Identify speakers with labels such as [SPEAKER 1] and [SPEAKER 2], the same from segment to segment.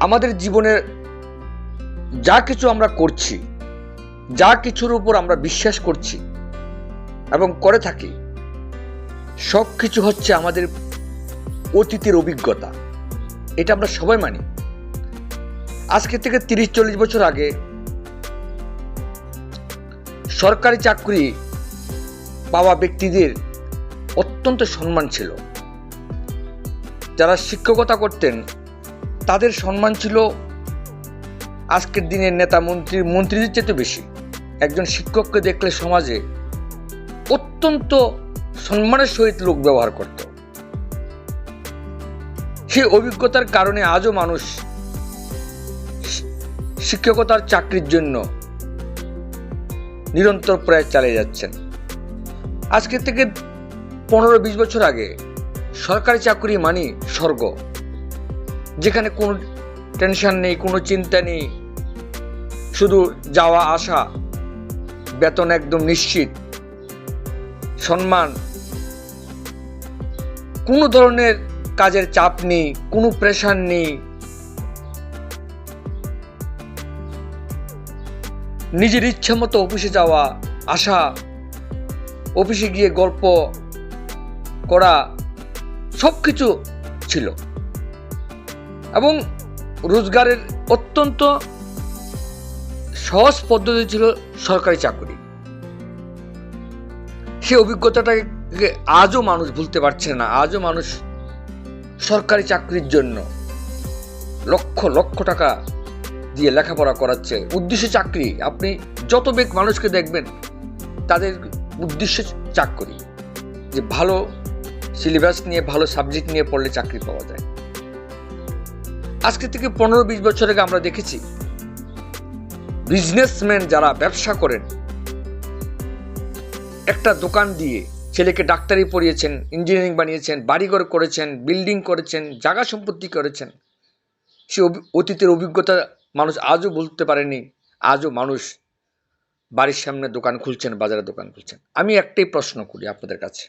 [SPEAKER 1] আমাদের জীবনের যা কিছু আমরা করছি, যা কিছুর উপর আমরা বিশ্বাস করছি এবং করে থাকি, সব কিছু হচ্ছে আমাদের অতীতের অভিজ্ঞতা। এটা আমরা সবাই মানি। আজকে থেকে তিরিশ, চল্লিশ বছর আগে সরকারি চাকরি পাওয়া ব্যক্তিদের অত্যন্ত সম্মান ছিল। যারা শিক্ষকতা করতেন তাদের সম্মান ছিল আজকের দিনের নেতা মন্ত্রী, মন্ত্রীদের চেয়ে বেশি। একজন শিক্ষককে দেখলে সমাজে অত্যন্ত সম্মানের সহিত লোক ব্যবহার করত। সেই অভিজ্ঞতার কারণে আজও মানুষ শিক্ষকতার চাকরির জন্য নিরন্তর প্রয়াস চালিয়ে যাচ্ছেন। আজকে থেকে পনেরো বিশ বছর আগে সরকারি চাকরি মানি স্বর্গ। যেখানে কোনো টেনশন নেই, কোনো চিন্তা নেই, শুধু যাওয়া, আসা, বেতন একদম নিশ্চিত, সম্মান, কোনো ধরনের কাজের চাপ নেই, কোনো প্রেশার নেই। নিজের ইচ্ছা মতো অফিসে যাওয়া, আসা, অফিসে গিয়ে গল্প করা সব কিছু ছিল। এবং রোজগারের অত্যন্ত সহজ পদ্ধতি ছিল সরকারি চাকরি। সে অভিজ্ঞতাটাকে আজও মানুষ ভুলতে পারছে না, আজও মানুষ সরকারি চাকরির জন্য লক্ষ লক্ষ টাকা দিয়ে লেখাপড়া করাচ্ছে। উদ্দেশ্য চাকরি। আপনি যত বেগ মানুষকে দেখবেন, তাদের উদ্দেশ্য চাকরি। যে ভালো সিলেবাস নিয়ে, ভালো সাবজেক্ট নিয়ে পড়লে চাকরি পাওয়া যায়। আজকে থেকে পনেরো বিশ বছর আগে আমরা দেখেছি বিজনেসম্যান যারা ব্যবসা করেন, একটা দোকান দিয়ে ছেলেকে ডাক্তারি পড়িয়েছেন ইঞ্জিনিয়ারিং বানিয়েছেন, বাড়িঘর করেছেন বিল্ডিং করেছেন, জায়গা সম্পত্তি করেছেন, সে অতীতের অভিজ্ঞতা মানুষ আজও বলতে পারেনি, আজও মানুষ বাড়ির সামনে দোকান খুলছেন, বাজারে দোকান খুলছেন। আমি একটাই প্রশ্ন করি আপনাদের কাছে।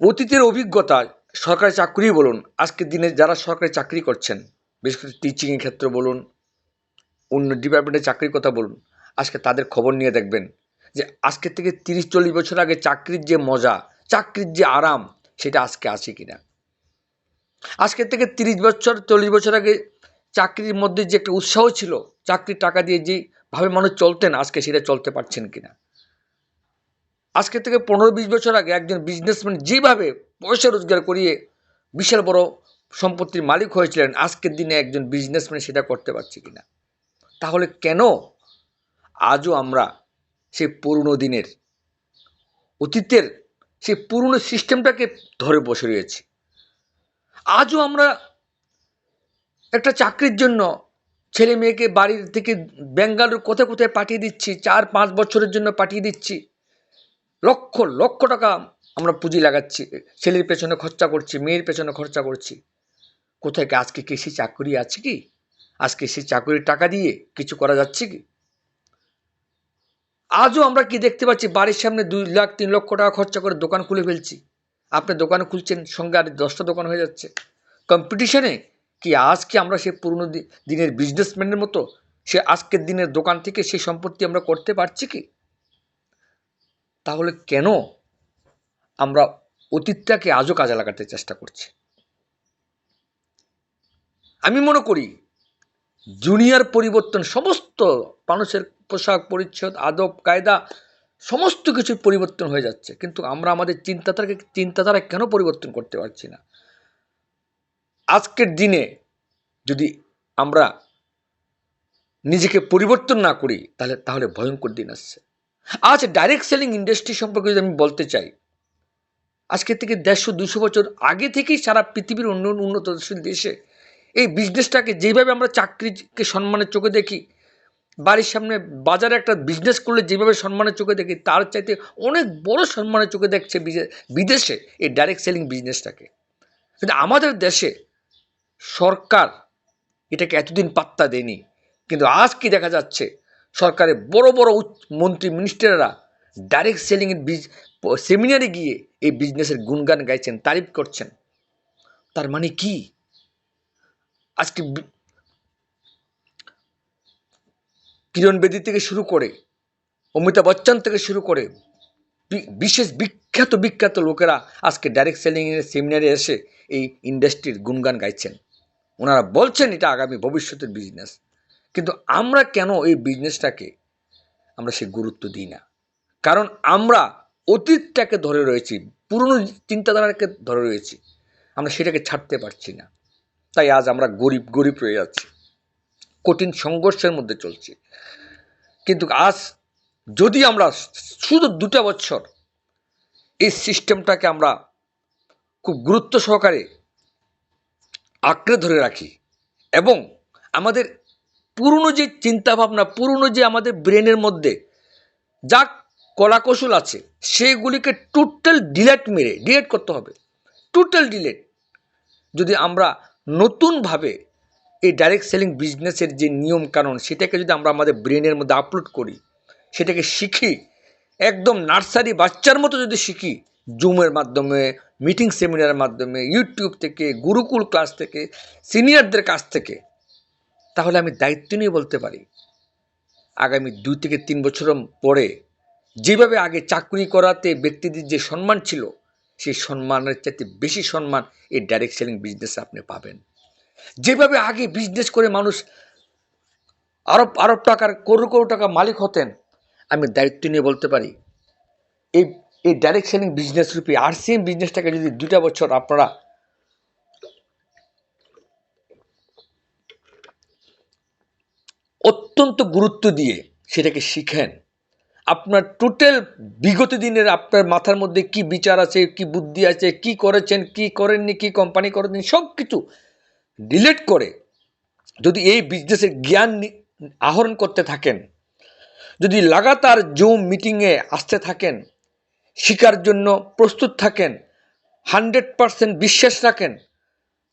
[SPEAKER 1] অতীতের অভিজ্ঞতা সরকারি চাকরি বলুন, আজকের দিনে যারা সরকারি চাকরি করছেন, বিশেষ করে টিচিংয়ের ক্ষেত্রে বলুন, অন্য ডিপার্টমেন্টে চাকরির কথা বলুন, আজকে তাদের খবর নিয়ে দেখবেন যে আজকে থেকে তিরিশ, চল্লিশ বছর আগে চাকরির যে মজা, চাকরির যে আরাম, সেটা আজকে আছে কিনা? আজকে থেকে তিরিশ বছর, চল্লিশ বছর আগে চাকরির মধ্যে যে একটা উৎসাহ ছিল, চাকরির টাকা দিয়ে যেভাবে মানুষ চলতেন, আজকে সেটা চলতে পারছেন কিনা? আজকে থেকে পনেরো, বিশ বছর আগে একজন বিজনেসম্যান যেভাবে পয়সা রোজগার করিয়ে বিশাল বড় সম্পত্তির মালিক হয়েছিলেন, আজকের দিনে একজন বিজনেসম্যান সেটা করতে পারছে কিনা? তাহলে কেন আজও আমরা সেই পুরনো দিনের অতীতের সেই পুরনো সিস্টেমটাকে ধরে বসে রয়েছি? আজও আমরা একটা চাকরির জন্য ছেলে মেয়েকে বাড়ির থেকে বেঙ্গালুর কোথায় কোথায় পাঠিয়ে দিচ্ছি, চার পাঁচ বছরের জন্য পাঠিয়ে দিচ্ছি, লক্ষ লক্ষ টাকা আমরা পুঁজি লাগাচ্ছি, ছেলের পেছনে খরচা করছি, মেয়ের পেছনে খরচা করছি। কোথায় কি আজকে কি সেই চাকরি আছে কি? আজকে সেই চাকরির টাকা দিয়ে কিছু করা যাচ্ছে কি? আজও আমরা কি দেখতে পাচ্ছি, বাড়ির সামনে দুই লাখ, তিন লক্ষ টাকা খরচা করে দোকান খুলে ফেলছি। আপনি দোকান খুলছেন, সঙ্গে আর দশটা দোকান হয়ে যাচ্ছে। কম্পিটিশনে কি আজকে আমরা সেই পুরনো দিনের বিজনেসম্যানের মতো, সে আজকের দিনের দোকান থেকে সেই সম্পত্তি আমরা করতে পারছি কি? তাহলে কেন আমরা অতীতটাকে আজও কাজে লাগাতে চেষ্টা করছি। আমি মনে করি জুনিয়র পরিবর্তন সমস্ত মানুষের পোশাক পরিচ্ছদ, আদব, কায়দা, সমস্ত কিছু পরিবর্তন হয়ে যাচ্ছে। কিন্তু আমরা আমাদের চিন্তাধারাকে, চিন্তাধারা কেন পরিবর্তন করতে পারছি না? আজকের দিনে যদি আমরা নিজেকে পরিবর্তন না করি, তাহলে তাহলে ভয়ঙ্কর দিন আসছে। আজ ডাইরেক্ট সেলিং ইন্ডাস্ট্রি সম্পর্কে যদি আমি বলতে চাই আজকে থেকে দেড়শো, দুশো বছর আগে থেকেই সারা পৃথিবীর অন্য উন্নতশীল দেশে। এই বিজনেসটাকে যেভাবে আমরা চাকরিকে সম্মানের চোখে দেখি, বাড়ির সামনে বাজারে একটা বিজনেস করলে যেভাবে সম্মানের চোখে দেখি, তার চাইতে অনেক বড় সম্মানের চোখে দেখছে বিদেশে এই ডাইরেক্ট সেলিং বিজনেসটাকে কিন্তু আমাদের দেশে সরকার এটাকে এতদিন পাত্তা দেয়নি। কিন্তু আজ কি দেখা যাচ্ছে, সরকারের বড় বড় মন্ত্রী মিনিস্টাররা ডাইরেক্ট সেলিংয়ের বিজ সেমিনারে গিয়ে এই বিজনেসের গুণগান গাইছেন, তারিফ করছেন। তার মানে কি? আজকে কিরণ বেদি থেকে শুরু করে অমিতাভ বচ্চন থেকে শুরু করে বিশেষ বিখ্যাত বিখ্যাত লোকেরা আজকে ডাইরেক্ট সেলিং এর সেমিনারে এসে এই ইন্ডাস্ট্রির গুণগান গাইছেন। ওনারা বলছেন এটা আগামী ভবিষ্যতের বিজনেস কিন্তু আমরা কেন এই বিজনেসটাকে আমরা সে গুরুত্ব দিই না? কারণ আমরা অতীতটাকে ধরে রয়েছি, পুরনো চিন্তাধারাকে ধরে রয়েছি, আমরা সেটাকে ছাড়তে পারছি না। তাই আজ আমরা গরিব গরিব রয়ে যাচ্ছি, কঠিন সংঘর্ষের মধ্যে চলছি। কিন্তু আজ যদি আমরা শুধু দুটা বছর এই সিস্টেমটাকে আমরা খুব গুরুত্ব সহকারে আঁকড়ে ধরে রাখি এবং আমাদের পুরনো যে চিন্তাভাবনা, পুরনো যে আমাদের ব্রেনের মধ্যে যা কলাকৌশল আছে সেগুলিকে টোটাল ডিলেট মেরে ডিলেট করতে হবে। টোটাল ডিলেট যদি আমরা নতুনভাবে এই ডাইরেক্ট সেলিং বিজনেসের যে নিয়ম কানুন, সেটাকে যদি আমরা আমাদের ব্রেনের মধ্যে আপলোড করি, সেটাকে শিখি, একদম নার্সারি বাচ্চার মতো যদি শিখি জুমের মাধ্যমে মিটিং সেমিনারের মাধ্যমে ইউটিউব থেকে গুরুকুল ক্লাস থেকে সিনিয়রদের কাছ থেকে, তাহলে আমি দায়িত্ব নিয়ে বলতে পারি, আগামী দুই থেকে তিন বছর পরে যেভাবে আগে চাকরি করাতে ব্যক্তিদের যে সম্মান ছিল, সেই সম্মানের চাইতে বেশি সম্মান এই ডাইরেক্ট সেলিং বিজনেসে আপনি পাবেন। যেভাবে আগে বিজনেস করে মানুষ আরব আরব টাকার করোড় করোড় টাকা মালিক হতেন, আমি দায়িত্ব নিয়ে বলতে পারি, এই এই ডাইরেক্ট সেলিং বিজনেস রূপে আর সিএম বিজনেসটাকে যদি দুটা বছর আপনারা অত্যন্ত গুরুত্ব দিয়ে সেটাকে শিখেন আপনার টোটাল বিগত দিনের আপনার মাথার মধ্যে কি বিচার আছে, কি বুদ্ধি আছে, কি করেছেন, কি করেননি, কি কোম্পানি করেননি সব কিছু ডিলেট করে যদি এই বিজনেসের জ্ঞান আহরণ করতে থাকেন, যদি লাগাতার জুম মিটিংয়ে আসতে থাকেন, শিকার জন্য প্রস্তুত থাকেন হান্ড্রেড পারসেন্ট বিশ্বাস রাখেন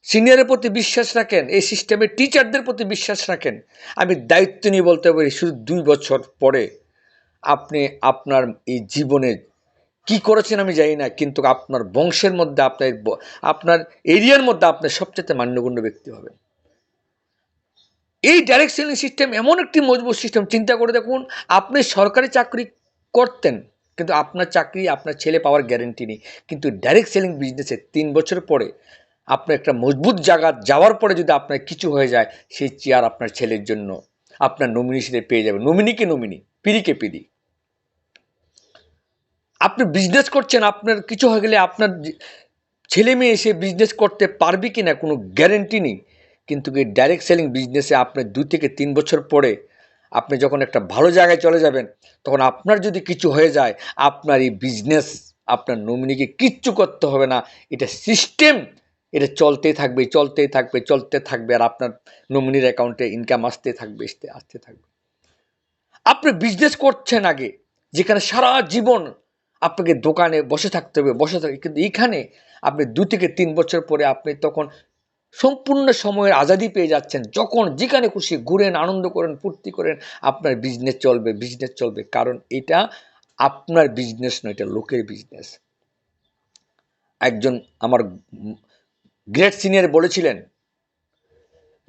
[SPEAKER 1] সিনিয়রের প্রতি বিশ্বাস রাখেন, এই সিস্টেমের টিচারদের প্রতি বিশ্বাস রাখেন, আমি দায়িত্ব নিয়ে বলতে পারি শুধু দুই বছর পরে আপনি আপনার এই জীবনে কি করেছেন আমি জানি না, কিন্তু আপনার বংশের মধ্যে আপনার আপনার এরিয়ার মধ্যে আপনার সবচেয়ে মান্যগণ্য ব্যক্তি হবেন। এই ডাইরেক্ট সেলিং সিস্টেম এমন একটি মজবুত সিস্টেম চিন্তা করে দেখুন, আপনি সরকারি চাকরি করতেন, কিন্তু আপনার চাকরি, আপনার ছেলে পাওয়ার গ্যারেন্টি নেই। কিন্তু ডাইরেক্ট সেলিং বিজনেসে তিন বছর পরে আপনার একটা মজবুত জায়গা যাওয়ার পরে যদি আপনার কিছু হয়ে যায়, সেই চেয়ার আপনার ছেলের জন্য, আপনার নমিনি হিসেবে পেয়ে যাবে নমিনিকে নমিনি পিড়িকে পিড়ি। আপনি বিজনেস করছেন, আপনার কিছু হয়ে গেলে আপনার ছেলে মেয়ে এসে বিজনেস করতে পারবে কি না কোনো গ্যারেন্টি নেই। কিন্তু এই ডাইরেক্ট সেলিং বিজনেসে আপনি দুই থেকে তিন বছর পরে আপনি যখন একটা ভালো জায়গায় চলে যাবেন, তখন আপনার যদি কিছু হয়ে যায়, আপনার এই বিজনেস আপনার নমিনিকে কিচ্ছু করতে হবে না। এটা সিস্টেম এটা চলতেই থাকবে চলতেই থাকবে, চলতে থাকবে। আর আপনার নমিনির অ্যাকাউন্টে ইনকাম আসতে থাকবে, আসতে আসতে থাকবে। আপনি বিজনেস করছেন আগে, যেখানে সারা জীবন আপনাকে দোকানে বসে থাকতে হবে, বসে থাকবে কিন্তু এইখানে আপনি দু থেকে তিন বছর পরে আপনি তখন সম্পূর্ণ সময়ের আজাদি পেয়ে যাচ্ছেন। যখন যেখানে খুশি ঘুরেন, আনন্দ করেন, ফুর্তি করেন, আপনার বিজনেস চলবে বিজনেস চলবে। কারণ এটা আপনার বিজনেস নয়, এটা লোকের বিজনেস একজন আমার গ্রেট সিনিয়র বলেছিলেন,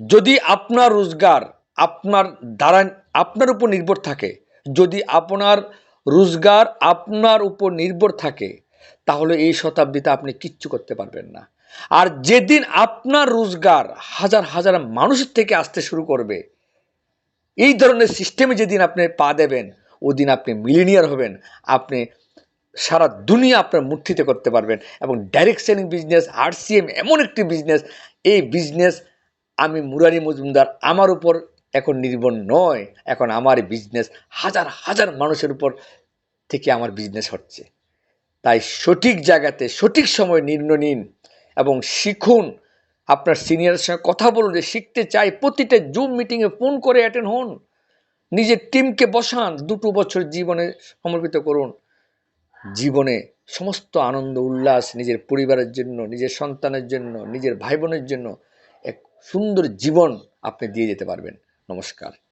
[SPEAKER 1] যদি আপনার রোজগার আপনার দ্বারা, আপনার উপর নির্ভর থাকে। যদি আপনার রোজগার আপনার উপর নির্ভর থাকে, তাহলে এই শতাব্দীতে আপনি কিচ্ছু করতে পারবেন না। আর যেদিন আপনার রোজগার হাজার হাজার মানুষের থেকে আসতে শুরু করবে, এই ধরনের সিস্টেমে যেদিন আপনি পা দেবেন, ওদিন আপনি মিলিনিয়ার হবেন। আপনি সারা দুনিয়া আপনার মুঠিতে করতে পারবেন এবং ডাইরেক্ট সেলিং বিজনেস আরসিএম এমন একটি বিজনেস এই বিজনেস আমি মুরারি মজুমদার, আমার উপর এখন নির্ভর নয়, এখন আমার বিজনেস হাজার হাজার মানুষের উপর থেকে আমার বিজনেস হচ্ছে। তাই সঠিক জায়গাতে সঠিক সময় নির্ণয় নিন এবং শিখুন। আপনার সিনিয়রের সঙ্গে কথা বলুন, যে শিখতে চাই, প্রতিটা জুম মিটিংয়ে ফোন করে অ্যাটেন্ড হন। নিজের টিমকে বসান, দুটো বছর জীবনে সমর্পিত করুন। জীবনে সমস্ত আনন্দ, উল্লাস নিজের পরিবারের জন্য, নিজের সন্তানের জন্য, নিজের ভাই বোনের জন্য এক সুন্দর জীবন আপনি দিয়ে যেতে পারবেন। নমস্কার